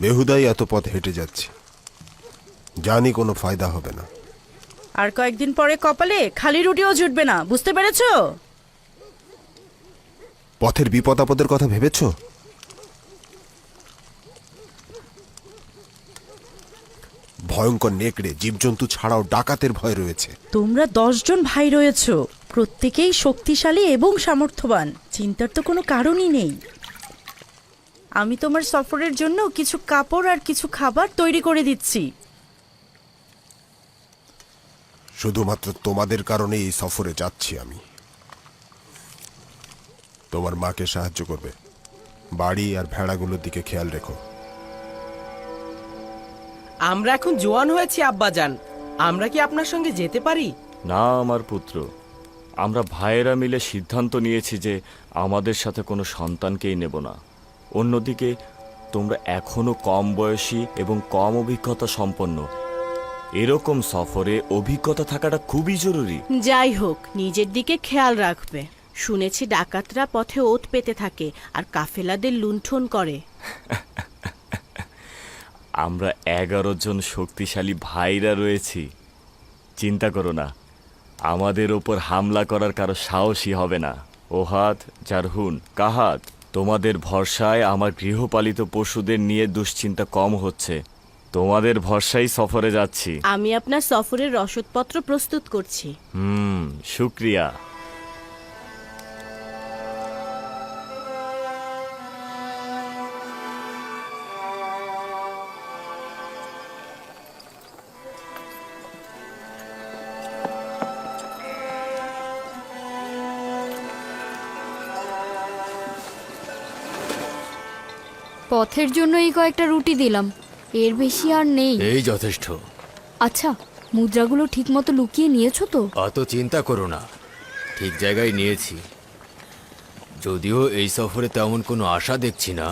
বেহুদাই এত পথ হেঁটে যাচ্ছি। জানি কোনো ফায়দা হবে না। আর কয়েকদিন পরে কপালে খালি রুটিও জুটবে না বুঝতে পেরেছ? পথের বিপদ আপদের কথা ভেবেছ? ভয়ঙ্কর নেকড়ে জীবজন্তু ছাড়াও ডাকাতের ভয় রয়েছে। তোমরা দশজন ভাই রয়েছো প্রত্যেকেই শক্তিশালী এবং সামর্থ্যবান চিন্তার তো কোনো কারণই নেই। আমি তোমার সফরের জন্য কিছু কাপড় আর কিছু খাবার তৈরি করে দিচ্ছি। শুধুমাত্র তোমাদের কারণে এই সফরে যাচ্ছি আমি। তোমার মাকে সাহায্য করবে। বাড়ি আর ভেড়াগুলোর দিকে খেয়াল রেখো। আমরা এখন জোয়ান হয়েছি আব্বাজান। আমরা কি আপনার সঙ্গে যেতে পারি? না আমার পুত্র। আমরা ভাইয়েরা মিলে সিদ্ধান্ত নিয়েছি যে আমাদের সাথে কোনো সন্তানকেই নেব না। অন্যদিকে তোমরা এখনও কম বয়সী এবং কম অভিজ্ঞতা সম্পন্ন। এরকম সফরে অভিজ্ঞতা থাকাটা খুবই জরুরি। যাই হোক নিজের দিকে খেয়াল রাখবে। শুনেছি ডাকাতরা পথে ওত পেতে থাকে আর কাফেলাদের লুণ্ঠন করে। আমরা এগারো জন শক্তিশালী ভাইরা রয়েছি। চিন্তা করো না আমাদের ওপর হামলা করার কারও সাহসী হবে না। ওহাত জারহুন কাহাত তোমাদের ভরসায় আমার গৃহপালিত পশুদের নিয়ে দুশ্চিন্তা কম হচ্ছে। তোমাদের ভরসায় সফরে যাচ্ছি। আমি আপনার সফরের রসদপত্র প্রস্তুত করছি। হুম শুক্রিয়া। পথের জন্য এই কয়েকটা রুটি দিলাম। এর বেশি আর নেই। এই যথেষ্ট। আচ্ছা মুদ্রাগুলো ঠিকমতো লুকিয়ে নিয়েছো তো? অত চিন্তা করো না। ঠিক জায়গায় নিয়েছি। যদিও এই সফরে তেমন কোনো আশা দেখছি না।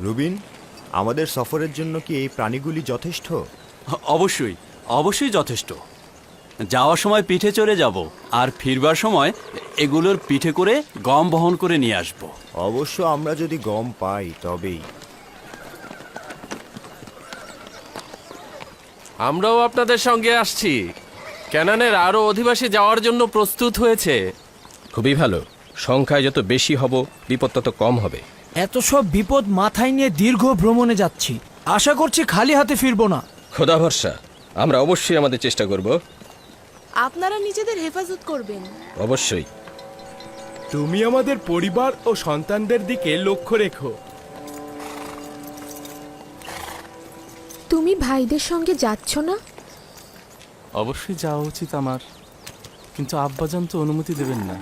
রুবিন আমাদের সফরের জন্য কি এই প্রাণীগুলি যথেষ্ট? অবশ্যই অবশ্যই যথেষ্ট। যাওয়ার সময় পিঠে চড়ে যাব আর ফিরবার সময় এগুলোর পিঠে করে গম বহন করে নিয়ে আসব। অবশ্য আমরা যদি গম পাই তবেই। আমরাও আপনাদের সঙ্গে আসছি। ক্যানানের আরও অধিবাসী যাওয়ার জন্য প্রস্তুত হয়েছে। খুবই ভালো। সংখ্যায় যত বেশি হব বিপদ তত কম হবে। এত সব বিপদ মাথায় নিয়ে দীর্ঘ ভ্রমণে যাচ্ছি। আশা করছি খালি হাতে ফিরবো না। খোদা ভরসা। আমরা অবশ্যই আমাদের চেষ্টা করব। আপনারা নিজেদের হেফাজত করবেন। অবশ্যই। তুমি আমাদের পরিবার ও সন্তানদের দিকে লক্ষ্য রেখো। তুমি ভাইদের সঙ্গে যাচ্ছ না? অবশ্যই যাওয়া উচিত আমার কিন্তু আব্বাজান তো অনুমতি দেবেন না।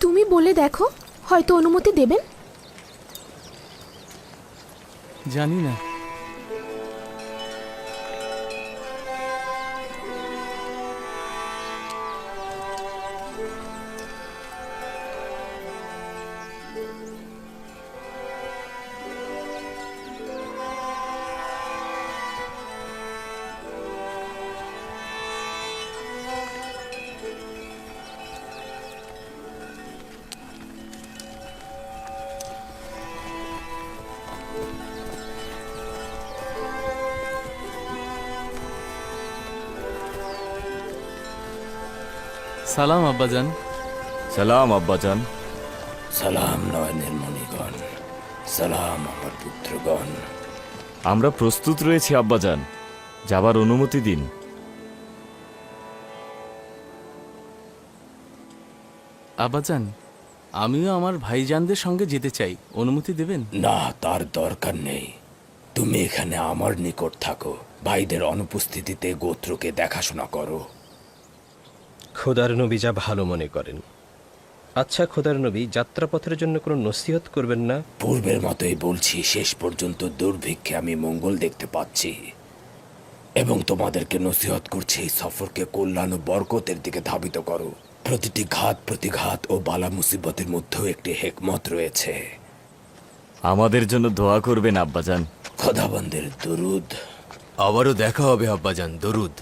তুমি বলে দেখো হয়তো অনুমতি দেবেন? জানি না। সালাম আব্বাজান। সালাম আব্বাজান। সালাম নয়নের মণিগণ সালাম আমার পুত্রগণ। আমরা প্রস্তুত রয়েছি আব্বাজান। যাবার অনুমতি দিন। আব্বাজান আমিও আমার ভাইজানদের সঙ্গে যেতে চাই। অনুমতি দেবেন? না তার দরকার নেই। তুমি এখানে আমার নিকট থাকো। ভাইদের অনুপস্থিতিতে গোত্রকে দেখাশোনা করো। খোদার নবী যা ভালো মনে করেন। আচ্ছা খোদার নবী যাত্রাপথের জন্য কোনো নসিহত করবেন না? পূর্বের মতোই বলছি শেষ পর্যন্ত দুর্ভিক্ষে আমি মঙ্গল দেখতে পাচ্ছি। এবং তোমাদেরকে নসিহত করছি এই সফরকে কল্যাণ ও বরকতের দিকে ধাবিত করো। প্রতিটি ঘাত প্রতিঘাত ও বালা মুসিবতের মধ্যেও একটি হেকমত রয়েছে। আমাদের জন্য দোয়া করবেন আব্বাজান। খোদাবন্দের দরুদ। আবারও দেখা হবে আব্বাজান দরুদ।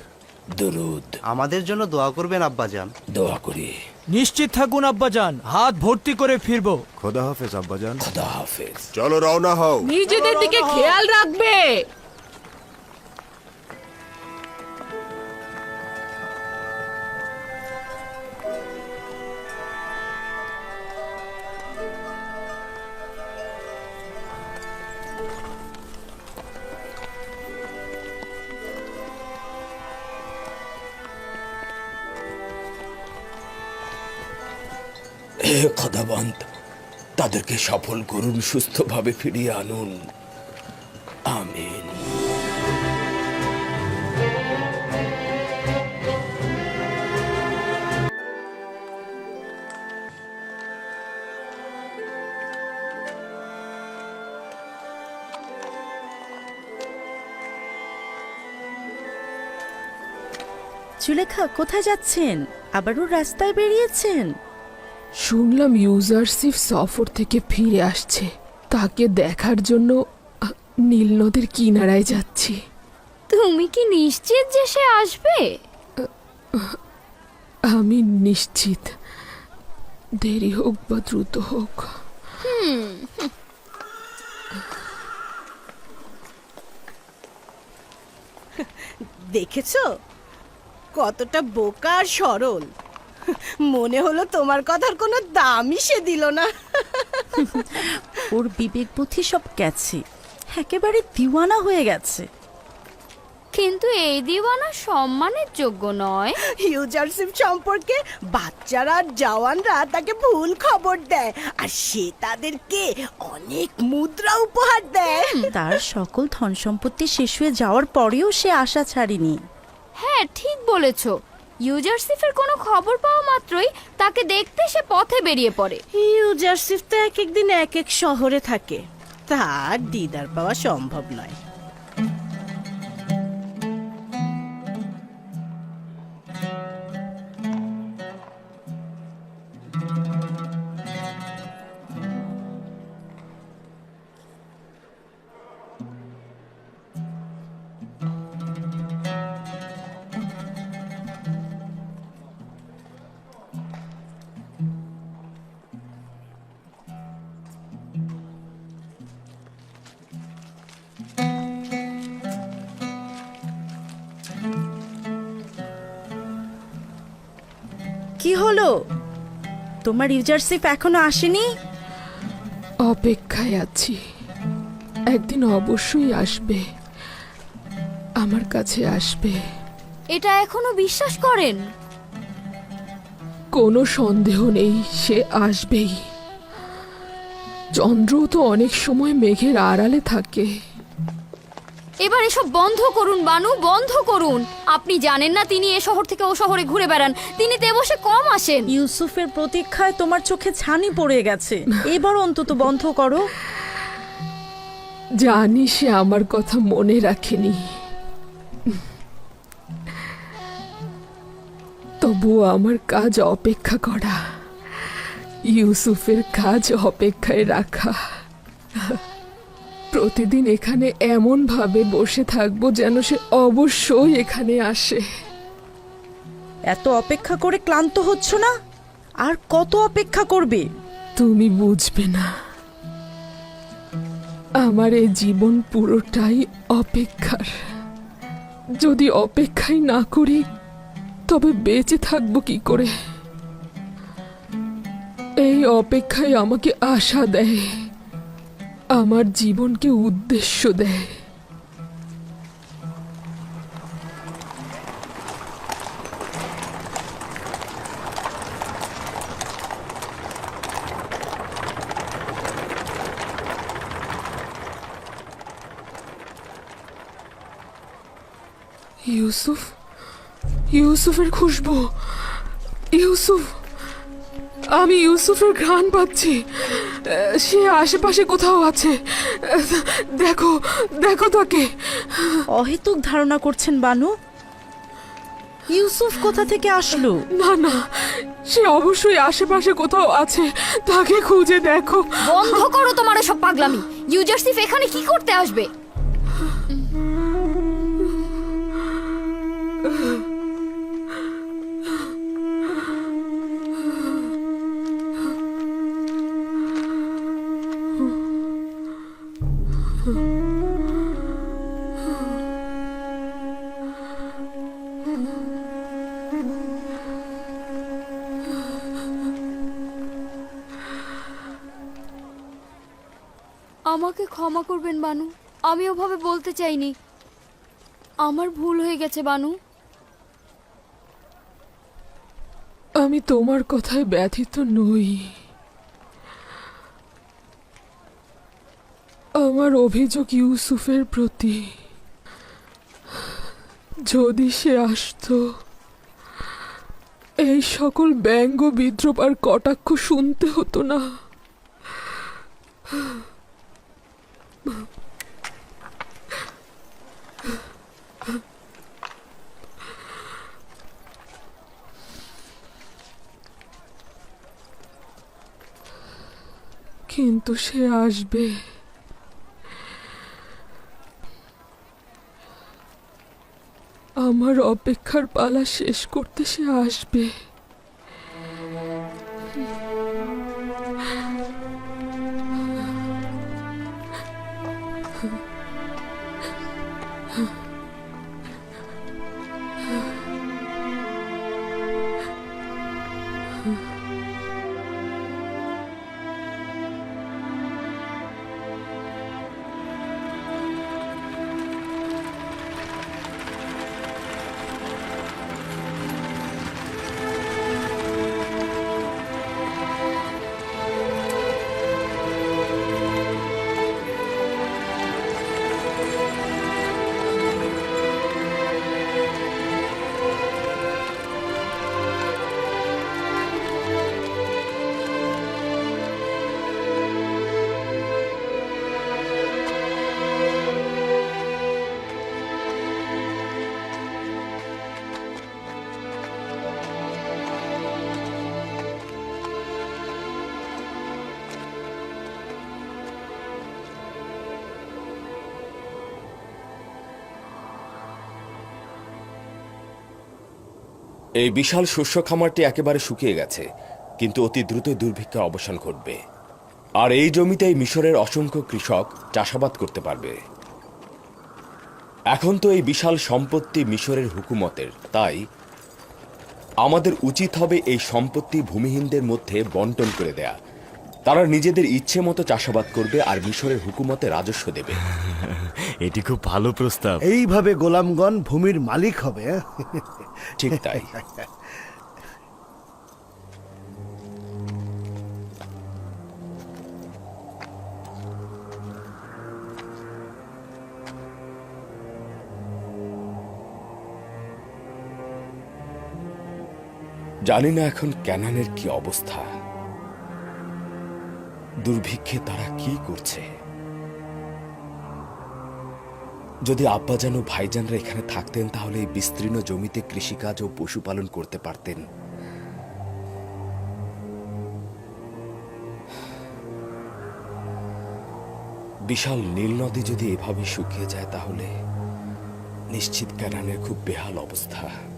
দরুদ। আমাদের জন্য দোয়া করবেন আব্বাজান। দোয়া করি। নিশ্চিত থাকুন আব্বাজান। হাত ভর্তি করে ফিরবো। খোদা হাফেজ আব্বাজান। খোদা হাফেজ। চলো রওনা হও। নিজেদের দিকে খেয়াল রাখবে। খোদাবন্ত তাদেরকে সফল করুন সুস্থভাবে ফিরিয়ে আনুন। আমিন। চুলেখা কোথায় যাচ্ছেন? আবারও রাস্তায় বেরিয়েছেন? শুনলাম ইউজারসিফ সফর থেকে ফিরে আসছে। তাকে দেখার জন্য নীল নদের কিনারায় যাচ্ছি। তুমি কি নিশ্চিত যে সে আসবে? আমি নিশ্চিত। দেরি হোক বা দ্রুত হোক। দেখেছ? কতটা বোকা আর সরল। মনে হলো তোমার কথার কোনো দামই সে দিল না। ওর বিবেক বুদ্ধি সব গেছে একেবারে দিওয়ানা হয়ে গেছে। কিন্তু এই দিওয়ানা সম্মানের যোগ্য নয়। ইউজারশিপ সম্পর্কে বাচ্চারা আর জওয়ানরা তাকে ভুল খবর দেয় আর সে তাদেরকে অনেক মুদ্রা উপহার দেয়। তার সকল ধন সম্পত্তি শেষ হয়ে যাওয়ার পরেও সে আশা ছাড়িনি। হ্যাঁ ঠিক বলেছ। ইউজারসিফের কোনো খবর পাওয়া মাত্রই তাকে দেখতে সে পথে বেরিয়ে পড়ে। ইউজারসিফ তো এক একদিন এক এক শহরে থাকে। তার দিদার পাওয়া সম্ভব নয়। তোমার ইউজারশিপ এখনও আসেনি? অপেক্ষায় আছি। একদিন অবশ্যই আসবে। আমার কাছে আসবে। এটা এখনও বিশ্বাস করেন? কোনো সন্দেহ নেই সে আসবেই। চন্দ্রও তো অনেক সময় মেঘের আড়ালে থাকে। এবার এসব বন্ধ করুন বানু বন্ধ করুন। আপনি জানেন না তিনি এ শহর থেকে ও শহরে ঘুরে বেড়ান। তিনি দেবসে কম আসেন। ইউসুফের প্রতীক্ষায় তোমার চোখে ছানি পড়ে গেছে। এবার অন্তত বন্ধ করো। জানি সে আমার কথা মনে রাখেনি। তবুও আমার কাজ অপেক্ষা করা। ইউসুফের কাজ অপেক্ষায় রাখা। প্রতিদিন এখানে এমন ভাবে বসে থাকব যেন সে অবশ্যই এখানে আসে। এত অপেক্ষা করে ক্লান্ত হচ্ছ না? আর কত অপেক্ষা করবে? তুমি বুঝবে না। আমার এই জীবন পুরোটাই অপেক্ষার। যদি অপেক্ষাই না করি তবে বেঁচে থাকব কি করে? এই অপেক্ষায় আমাকে আশা দেয়। আমার জীবনকে উদ্দেশ্য দেয়। ইউসুফ ইউসুফের খুশবু। ইউসুফ আমি ইউসুফের ঘ্রাণ পাচ্ছি। সে আশেপাশে কোথাও আছে। দেখো দেখো তাকে। অহেতুক ধারণা করছেন বানু। ইউসুফ কোথা থেকে আসলো? না না সে অবশ্যই আশেপাশে কোথাও আছে। তাকে খুঁজে দেখো। বন্ধ করো তোমার সব পাগলামি। ইউজারসিফ এখানে কি করতে আসবে? আমাকে ক্ষমা করবেন, বানু। আমি ওভাবে বলতে চাইনি। আমার ভুল হয়ে গেছে, বানু। আমি তোমার কথায় ব্যথিত নই। আমার অভিযোগ ইউসুফের প্রতি। যদি সে আসতো, এই সকল ব্যঙ্গ বিদ্রোপ আর কটাক্ষ শুনতে হতো না। কিন্তু সে আসবে। আমার অপেক্ষার পালা শেষ করতে সে আসবে। এই বিশাল শস্য খামারটি একেবারে শুকিয়ে গেছে, কিন্তু অতি দ্রুত দুর্ভিক্ষে অবসান ঘটবে। আর এই জমিতেই মিশরের অসংখ্য কৃষক চাষাবাদ করতে পারবে। এখন তো এই বিশাল সম্পত্তি মিশরের হুকুমতের, তাই আমাদের উচিত হবে এই সম্পত্তি ভূমিহীনদের মধ্যে বন্টন করে দেয়া। তারা নিজেদের ইচ্ছে মতো চাষাবাদ করবে আর মিশরের হুকুমতে রাজস্ব দেবে। এটি খুব ভালো প্রস্তাব। এইভাবে গোলামগণ ভূমির মালিক হবে ঠিক তাই। জানি না এখন ক্যানানের কি অবস্থা। দুর্ভিক্ষে তারা কি করছে? যদি আব্বাজান ও ভাইজানরা এখানে থাকতেন, তাহলে এই বিস্তীর্ণ জমিতে কৃষিকাজ ও পশুপালন করতে পারতেন। বিশাল নীল নদী যদি এভাবে শুকিয়ে যায়, তাহলে নিশ্চিত ক্যারানের খুব বেহাল অবস্থা।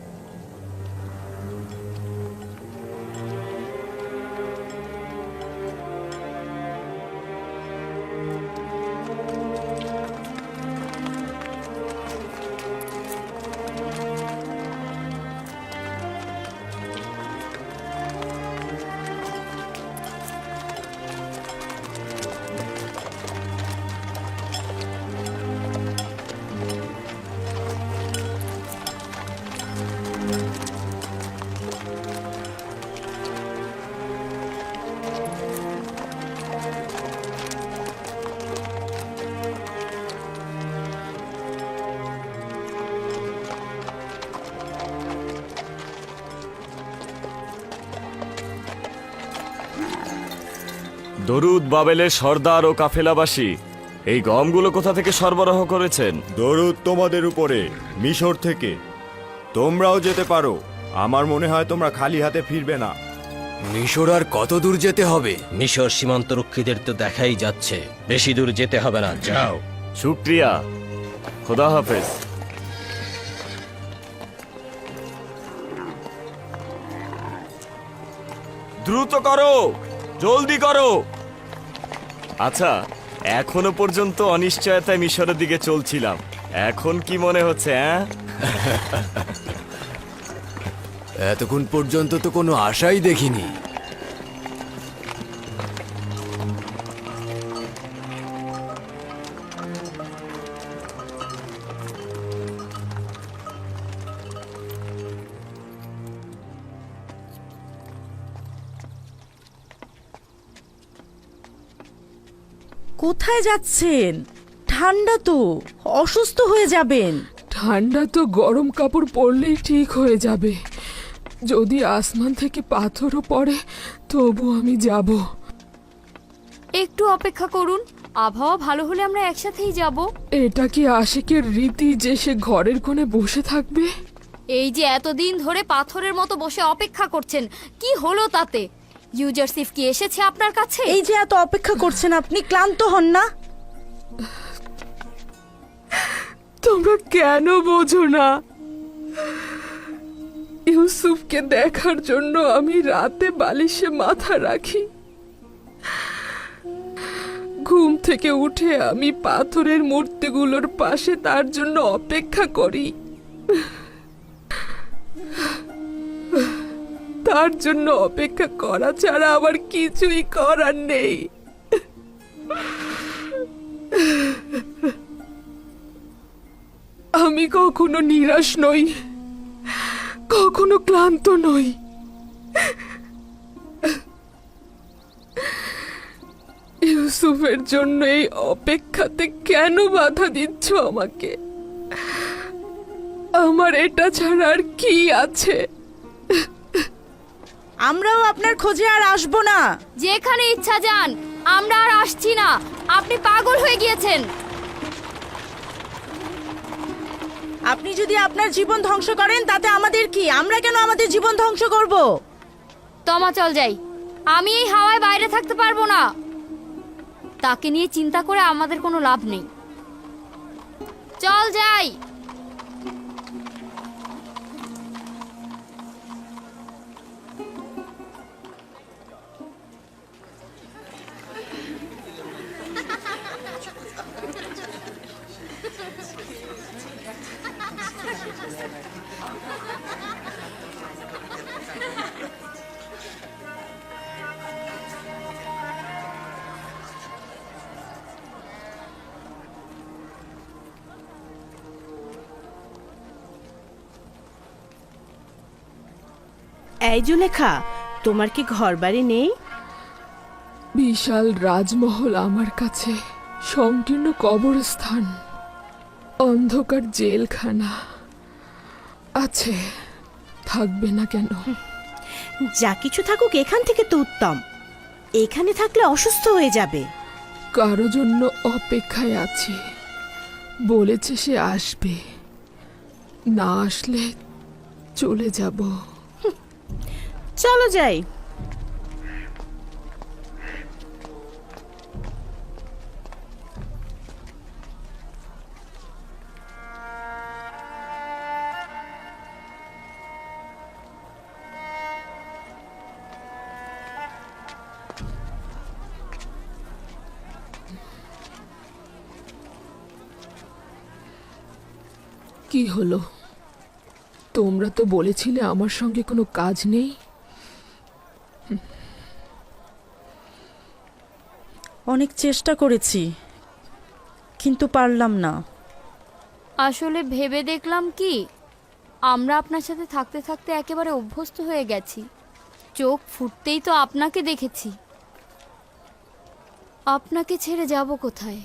দরুদ বাবেলের সর্দার ও কাফেলাবাসী এই গমগুলো কোথা থেকে সরবরাহ করেছেন? দরুদ তোমাদের উপরে মিশর থেকে। তোমরাও যেতে পারো আমার মনে হয় তোমরা খালি হাতে ফিরবে না। মিশর আর কত দূর যেতে হবে? মিশর সীমান্তরক্ষীদের তো দেখাই যাচ্ছে বেশি দূর যেতে হবে না যাও। শুক্রিয়া খোদা হাফেজ। দ্রুত করো জলদি করো। আচ্ছা এখনও পর্যন্ত অনিশ্চয়তায় মিশরের দিকে চলছিলাম। এখন কি মনে হচ্ছে এতক্ষণ পর্যন্ত তো কোনো আশাই দেখিনি। যাচ্ছেন। ঠান্ডা তো অসুস্থ হয়ে যাবেন। ঠান্ডা তো গরম কাপড় পরলেই ঠিক হয়ে যাবে। যদি আসমান থেকে পাথরও পড়ে তবু আমি যাব। একটু অপেক্ষা করুন আবহাওয়া ভালো হলে আমরা একসাথেই যাব। এটা কি আশিকের রীতি যে সে ঘরের কোণে বসে থাকবে? এই যে এতদিন ধরে পাথরের মতো বসে অপেক্ষা করছেন কি হলো তাতে? ইউজারসিফ কি এসেছে আপনার কাছে? এই যে এত অপেক্ষা করছেন আপনি ক্লান্ত হন না? তোমরা কেন বোঝো না? ইউসুফকে দেখার জন্য আমি রাতে বালিশে মাথা রাখি। ঘুম থেকে উঠে আমি পাথরের মূর্তিগুলোর পাশে তার জন্য অপেক্ষা করি। তার জন্য অপেক্ষা করা ছাড়া আমার কিছুই করার নেই। আমি কখনো নিরাশ নই, কখনো ক্লান্ত নই। ইউসুফের জন্য এই অপেক্ষাতে কেন বাধা দিচ্ছ আমাকে? আমার এটা ছাড়া আর কি আছে? আমরাও আপনার খোঁজে আর আসব না। যেখানে ইচ্ছা যান আমরা আর আসছি না। আপনি পাগল হয়ে গিয়েছেন। আপনি যদি আপনার জীবন ধ্বংস করেন তাতে আমাদের কি? আমরা কেন আমাদের জীবন ধ্বংস করব? তমা চল যাই। আমি এই হাওয়ায় বাইরে থাকতে পারব না। তাকে নিয়ে চিন্তা করে আমাদের কোনো লাভ নেই। চল যাই। এই জুলেখা তোমার কি ঘর বাড়ি নেই? বিশাল রাজমহল আমার কাছে সংকীর্ণ কবরস্থান অন্ধকার জেলখানা। আছে থাকবে না কেন? যা কিছু থাকুক এখান থেকে তো উত্তম। এখানে থাকলে অসুস্থ হয়ে যাবে। কারও জন্য অপেক্ষায় আছি। বলেছে সে আসবে। না আসলে চলে যাব। চলো যাই। কি হলো? তোমরা তো বলেছিলে আমার সঙ্গে কোনো কাজ নেই। অনেক চেষ্টা করেছি কিন্তু পারলাম না। আসলে ভেবে দেখলাম কি আমরা আপনার সাথে থাকতে থাকতে একেবারে অভ্যস্ত হয়ে গেছি। চোখ ফুটতেই তো আপনাকে দেখেছি। আপনাকে ছেড়ে যাব কোথায়?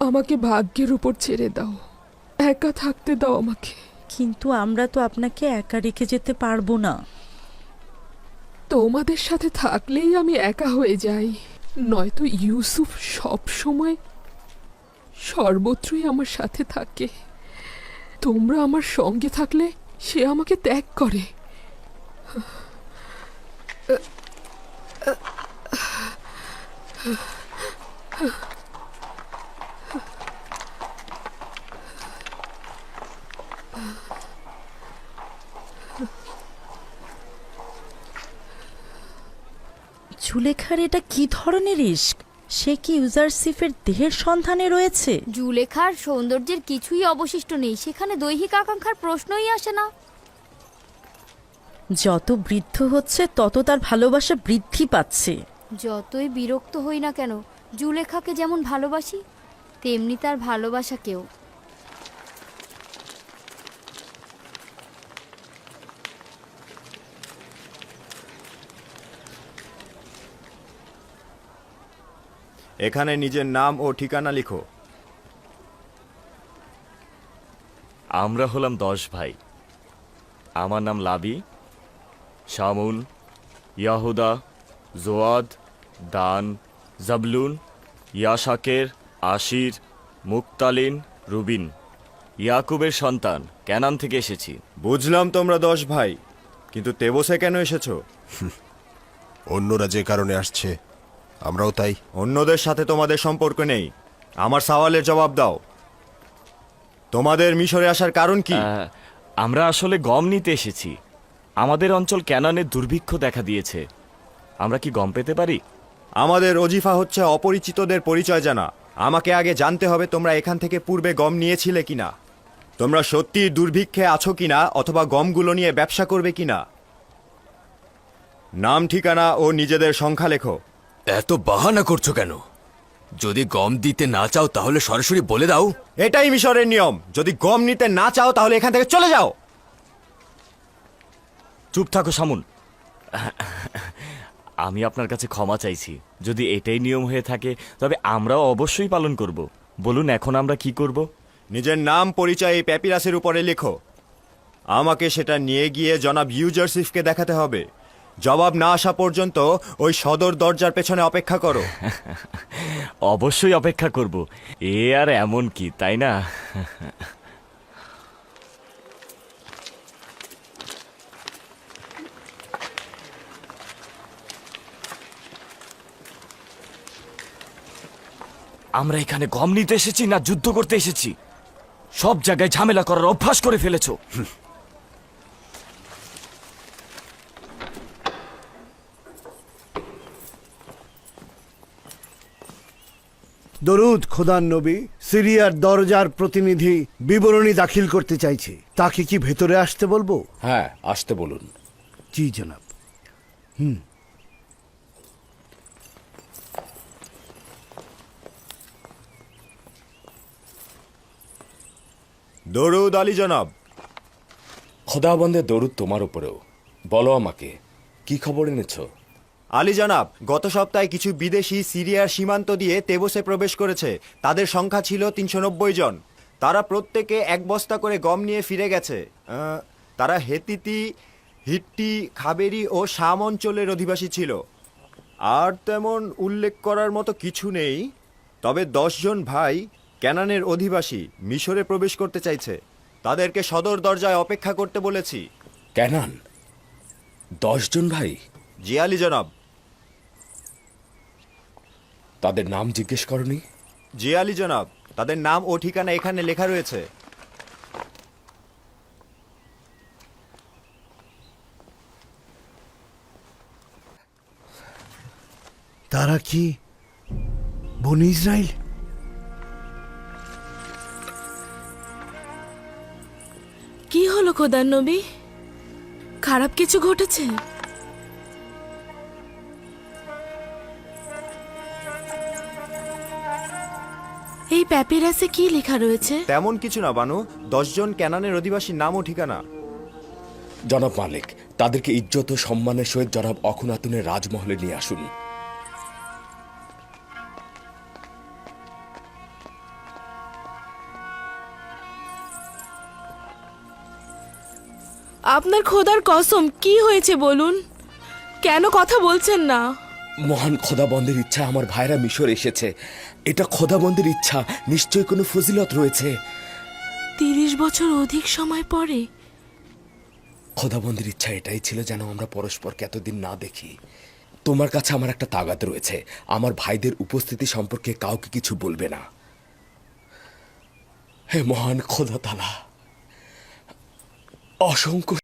আমাকে ভাগ্যের উপর ছেড়ে দাও একা থাকতে দাও আমাকে। কিন্তু আমরা তো আপনাকে একা রেখে যেতে পারব না। তোমাদের সাথে থাকলেই আমি একা হয়ে যাই। নয়তো ইউসুফ সব সময় সর্বত্রই আমার সাথে থাকে। তোমরা আমার সঙ্গে থাকলে সে আমাকে ত্যাগ করে। জুলেখার এটা কি ধরনের ইস্ক সে কি ইউজারসিফের দেহের সন্ধানে রয়েছে? জুলেখার সৌন্দর্যের কিছুই অবশিষ্ট নেই সেখানে দৈহিক আকাঙ্ক্ষার প্রশ্নই আসে না। যত বৃদ্ধ হচ্ছে তত তার ভালোবাসা বৃদ্ধি পাচ্ছে। যতই বিরক্ত হই না কেন জুলেখাকে যেমন ভালোবাসি তেমনি তার ভালোবাসাকেও এখানে নিজের নাম ও ঠিকানা লিখো। আমরা হলাম দশ ভাই। আমার নাম লাবি শামুন ইয়াহুদা জোয়াদ দান জাবলুন ইয়াশাকের আশির মুক্তালিন রুবিন। ইয়াকুবের সন্তান ক্যানান থেকে এসেছি। বুঝলাম তোমরা দশ ভাই কিন্তু তেবসে কেন এসেছ? অন্যরা যে কারণে আসছে আমরাও তাই। অন্যদের সাথে তোমাদের সম্পর্ক নেই। আমার সওয়ালের জবাব দাও। তোমাদের মিশরে আসার কারণ কি? আহ, আমরা আসলে গম নিতে এসেছি। আমাদের অঞ্চল ক্যানানের দুর্ভিক্ষ দেখা দিয়েছে। আমরা কি গম পেতে পারি? আমাদের অজিফা হচ্ছে অপরিচিতদের পরিচয় জানা। আমাকে আগে জানতে হবে তোমরা এখান থেকে পূর্বে গম নিয়েছিলে কিনা। তোমরা সত্যি দুর্ভিক্ষে আছো কিনা অথবা গমগুলো নিয়ে ব্যবসা করবে কিনা? নাম ঠিকানা ও নিজেদের সংখ্যা লেখো। এত বাহানা করছ কেন? যদি গম দিতে না চাও তাহলে সরাসরি বলে দাও। এটাই মিশরের নিয়ম। যদি গম নিতে না চাও তাহলে এখান থেকে চলে যাও। চুপ থাকো সামুন। আমি আপনার কাছে ক্ষমা চাইছি। যদি এটাই নিয়ম হয়ে থাকে তবে আমরাও অবশ্যই পালন করব। বলুন এখন আমরা কি করব? নিজের নাম পরিচয় এই প্যাপিরাসের উপরে লেখো। আমাকে সেটা নিয়ে গিয়ে জনাব ইউজারসিফকে দেখাতে হবে। জবাব না আসা পর্যন্ত ওই সদর দরজার পেছনে অপেক্ষা করো। অবশ্যই অপেক্ষা করব। এ আর এমন কি তাই না? আমরা এখানে গম নিতে এসেছি না যুদ্ধ করতে এসেছি? সব জায়গায় ঝামেলা করার অভ্যাস করে ফেলেছো। দরুদ খোদার নবী সিরিয়ার দরজার প্রতিনিধি বিবরণী দাখিল করতে চাইছে। তাকে কি ভেতরে আসতে বলব? হ্যাঁ আসতে বলুন। জি জনাব। হুম। দরুদ আলী জনাব। খোদাবন্দের দরুদ তোমার উপরেও। বলো আমাকে কি খবর এনেছো? আলী জনাব গত সপ্তাহে কিছু বিদেশি সিরিয়ার সীমান্ত দিয়ে তেবসে প্রবেশ করেছে। তাদের সংখ্যা ছিল তিনশো নব্বই জন। তারা প্রত্যেকে এক বস্তা করে গম নিয়ে ফিরে গেছে। তারা হেতিতি হিট্টি খাবেরি ও শাম অঞ্চলের অধিবাসী ছিল। আর তেমন উল্লেখ করার মতো কিছু নেই। তবে দশজন ভাই ক্যানানের অধিবাসী মিশরে প্রবেশ করতে চাইছে। তাদেরকে সদর দরজায় অপেক্ষা করতে বলেছি। ক্যানান দশজন ভাই? জি আলী জনাব। তাদের নাম জিজ্ঞেস করনি? জি আলী জনাব তাদের নাম ও ঠিকানা এখানে লেখা রয়েছে। তারা কি বনি ইসরায়েল কি হলো খোদার নবী? খারাপ কিছু ঘটেছে? প্যাপিরাসে কি লেখা রয়েছে? তেমন কিছু না বানু। দশজন ক্যানানের অধিবাসীর নাম ও ঠিকানা। জনাব মালিক তাদেরকে ইজ্জত ও সম্মানের সহিত জনাব অখুনাতুনের রাজমহলে নিয়ে আসুন। আপনার খোদার কসম কি হয়েছে বলুন? কেন কথা বলছেন না? মহান খোদাবন্দের ইচ্ছা আমার ভাইরা মিশর এসেছে। এটা খোদাবন্দের ইচ্ছা। নিশ্চয়ই কোনো ফজিলত রয়েছে। তিরিশ বছর অধিক সময় পরে। খোদাবন্দের ইচ্ছা এটাই ছিল যেন আমরা পরস্পরকে এতদিন না দেখি। তোমার কাছে আমার একটা তাগাদ রয়েছে। আমার ভাইদের উপস্থিতি সম্পর্কে কাউকে কিছু বলবে না। হে মহান খোদা তালা অসংখ্য